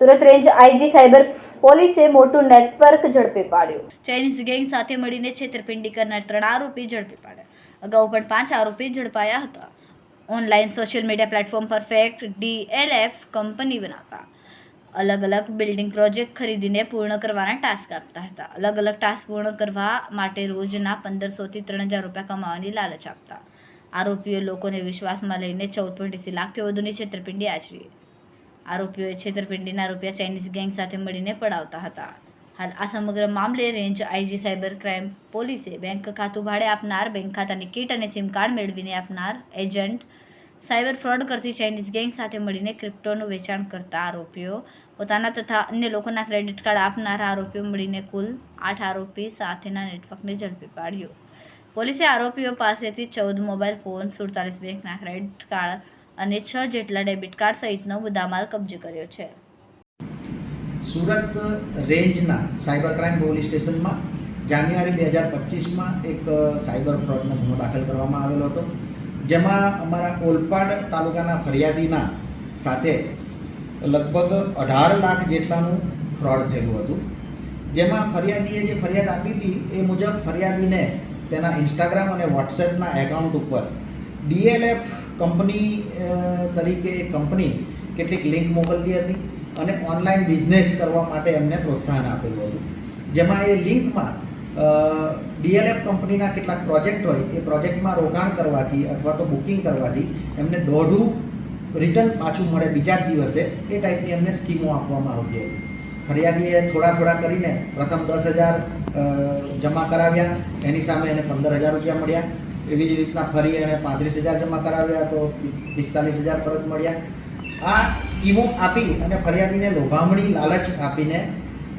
Surat range IG cyber પોલીસે મોટું network ઝડપી પાડ્યું. ચાઇનીઝ ગેંગ સાથે મળીને છેતરપિંડી કરનાર ત્રણ આરોપી ઝડપી પાડ્યા. અગાઉ પણ પાંચ આરોપી ઝડપાયા હતા. ઓનલાઈન સોશિયલ મીડિયા પ્લેટફોર્મ પર ફેક ડીએલએફ કંપની બનાવતા. અલગ અલગ બિલ્ડિંગ પ્રોજેક્ટ ખરીદીને પૂર્ણ કરવાના ટાસ્ક આપતા હતા. અલગ અલગ ટાસ્ક પૂર્ણ કરવા માટે રોજના પંદરસોથી ત્રણ હજાર રૂપિયા કમાવાની લાલચ આપતા. આરોપીઓ લોકોને વિશ્વાસમાં લઈને ચૌદ પોઈન્ટ એસી લાખથી વધુની છેતરપિંડી આચરી. આરોપીઓએ છેતરપિંડીના રૂપિયા ચાઇનીઝ ગેંગ સાથે મળીને પડાવતા હતા. હાલ આ સમગ્ર મામલે રેન્જ આઈજી સાયબર ક્રાઇમ પોલીસે બેંક ખાતું ભાડે આપનાર, બેંક ખાતાની કીટ અને સિમ કાર્ડ મેળવીને આપનાર એજન્ટ સાયબર ફ્રોડ કરતી ચાઇનીઝ ગેંગ સાથે મળીને ક્રિપ્ટોનું વેચાણ કરતા આરોપીઓ, પોતાના તથા અન્ય લોકોના ક્રેડિટ કાર્ડ આપનારા આરોપીઓ મળીને કુલ આઠ આરોપી સાથેના નેટવર્કને ઝડપી પાડ્યું. પોલીસે આરોપીઓ પાસેથી ચૌદ મોબાઈલ ફોન, સુડતાલીસ બેંકના ક્રેડિટ કાર્ડ અને છ જેટલા ડેબિટ કાર્ડ સહિતનો મુદ્દામાલ કબજે કર્યો છે. સુરત રેન્જના સાયબર ક્રાઇમ પોલીસ સ્ટેશનમાં જાન્યુઆરી બે હજાર પચીસમાં એક સાયબર ફ્રોડનો ગુનો દાખલ કરવામાં આવેલો હતો. જેમાં અમારા ઓલપાડ તાલુકાના ફરિયાદીના સાથે લગભગ અઢાર લાખ જેટલાનું ફ્રોડ થયેલું હતું. જેમાં ફરિયાદીએ જે ફરિયાદ આપી હતી એ મુજબ ફરિયાદીને તેના ઇન્સ્ટાગ્રામ અને વોટ્સએપના એકાઉન્ટ ઉપર ડીએલએફ કંપની તરીકે એક કંપની કેટલીક લિંક મોકલતી હતી અને ઓનલાઈન બિઝનેસ કરવા માટે એમને પ્રોત્સાહન આપેલું હતું. જેમાં એ લિંકમાં ડીએલએફ કંપનીના કેટલાક પ્રોજેક્ટ હોય, એ પ્રોજેક્ટમાં રોકાણ કરવાથી અથવા તો બુકિંગ કરવાથી એમને દોઢું રિટર્ન પાછું મળે બીજા જ દિવસે, એ ટાઈપની એમને સ્કીમો આપવામાં આવતી હતી. ફરિયાદીએ થોડા થોડા કરીને પ્રથમ દસ હજાર જમા કરાવ્યા. એની સામે એને પંદર હજાર રૂપિયા મળ્યા. એવી જ રીતના ફરી એને પાંત્રીસ હજાર જમા કરાવ્યા તો પિસ્તાલીસ હજાર પરત મળ્યા. આ સ્કીમો આપી અને ફરિયાદીને લોભામણી, લાલચ આપીને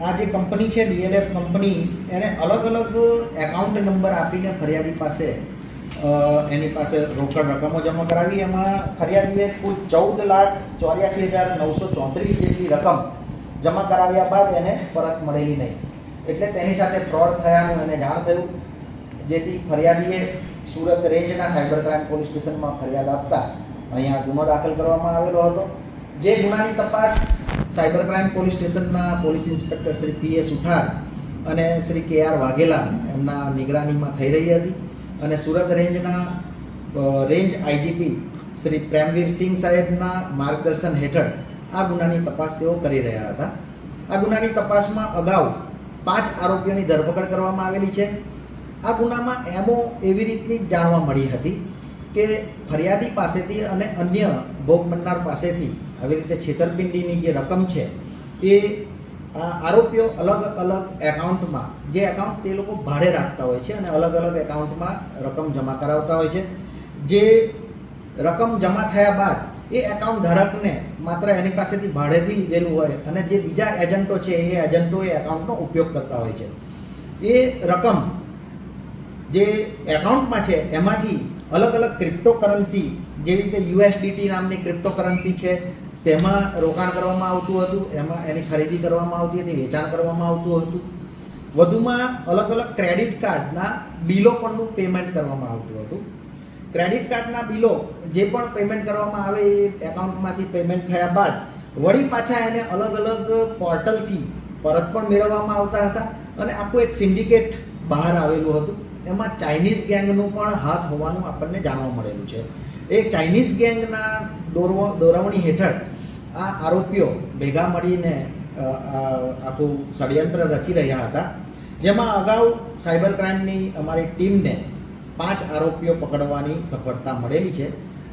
આ જે કંપની છે, ડીએલએફ કંપની એણે અલગ અલગ એકાઉન્ટ નંબર આપીને ફરિયાદી પાસે એની પાસે રોકડ રકમો જમા કરાવી. એમાં ફરિયાદીએ કુલ ચૌદ લાખ ચોર્યાસી હજાર નવસો ચોત્રીસ જેટલી રકમ જમા કરાવ્યા બાદ એને પરત મળેલી નહીં. એટલે તેની સાથે ફ્રોડ થયાનું એને જાણ થયું, જેથી ફરિયાદીએ સુરત રેન્જના સાયબર ક્રાઇમ પોલીસ સ્ટેશનમાં ફરિયાદ આપતા અહીંયા ગુનો દાખલ કરવામાં આવેલો હતો. જે ગુનાની તપાસ સાયબર ક્રાઇમ પોલીસ સ્ટેશનના police inspector Shri P A Suthar અને શ્રી કે આર વાઘેલા એમના નિગરાનીમાં થઈ રહી હતી અને સુરત રેન્જના રેન્જ આઈજીપી શ્રી પ્રેમવીર સિંહ સાહેબના માર્ગદર્શન હેઠળ આ ગુનાની તપાસ તેઓ કરી રહ્યા હતા. આ ગુનાની તપાસમાં અગાઉ પાંચ આરોપીઓની ધરપકડ કરવામાં આવેલી છે. આ ગુનામાં એમો એવી રીતની જાણવા મળી હતી કે ફરિયાદી પાસેથી અને અન્ય ભોગ બનનાર પાસેથી આવી રીતે છેતરપિંડીની જે રકમ છે, એ આરોપીઓ અલગ અલગ એકાઉન્ટમાં, જે એકાઉન્ટ તે લોકો ભાડે રાખતા હોય છે અને અલગ અલગ એકાઉન્ટમાં રકમ જમા કરાવતા હોય છે. જે રકમ જમા થયા બાદ એ એકાઉન્ટ ધારકને માત્ર એની પાસેથી ભાડેથી લીધેલું હોય અને જે બીજા એજન્ટો છે, એ એજન્ટો એ એકાઉન્ટનો ઉપયોગ કરતા હોય છે. એ રકમ જે એકાઉન્ટમાં છે, એમાંથી અલગ અલગ ક્રિપ્ટોકરન્સી જેવી રીતે યુએસડીટી નામની ક્રિપ્ટોકરન્સી છે, તેમાં રોકાણ કરવામાં આવતું હતું, એમાં એની ખરીદી કરવામાં આવતી હતી, વેચાણ કરવામાં આવતું હતું. વધુમાં અલગ અલગ ક્રેડિટ કાર્ડના બિલો પણનું પેમેન્ટ કરવામાં આવતું હતું. ક્રેડિટ કાર્ડના બિલો જે પણ પેમેન્ટ કરવામાં આવે એ એકાઉન્ટમાંથી પેમેન્ટ થયા બાદ વળી પાછા એને અલગ અલગ પોર્ટલથી પરત પણ મેળવવામાં આવતા હતા અને આખું એક સિન્ડિકેટ બહાર આવેલું હતું. એમાં ચાઇનીઝ ગેંગનું પણ હાથ હોવાનું આપણને જાણવા મળેલું છે. એ ચાઇનીઝ ગેંગના દોરવ, દોરવણી હેઠળ આ આરોપીઓ ભેગા મળીને આખું ષડયંત્ર રચી રહ્યા હતા. જેમાં અગાઉ સાયબર ક્રાઇમની અમારી ટીમને પાંચ આરોપીઓ પકડવાની સફળતા મળેલી છે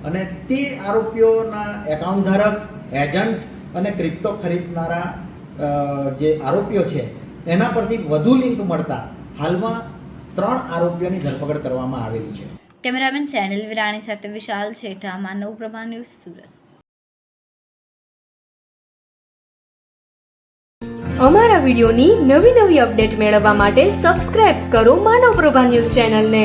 અને તે આરોપીઓના એકાઉન્ટ ધારક એજન્ટ અને ક્રિપ્ટો ખરીદનારા જે આરોપીઓ છે એના પરથી વધુ લિંક મળતા હાલમાં ત્રણ આરોપીઓની ધરપકડ કરવામાં આવેલી છે. કેમેરામેન સેનિલ વિરાણી સાથે વિશાલ છેઠા માનવ પ્રભા ન્યૂઝ સુરત. અમારા વિડીયોની નવી નવી અપડેટ મેળવવા માટે સબસ્ક્રાઇબ કરો માનવ પ્રભા ન્યૂઝ ચેનલને.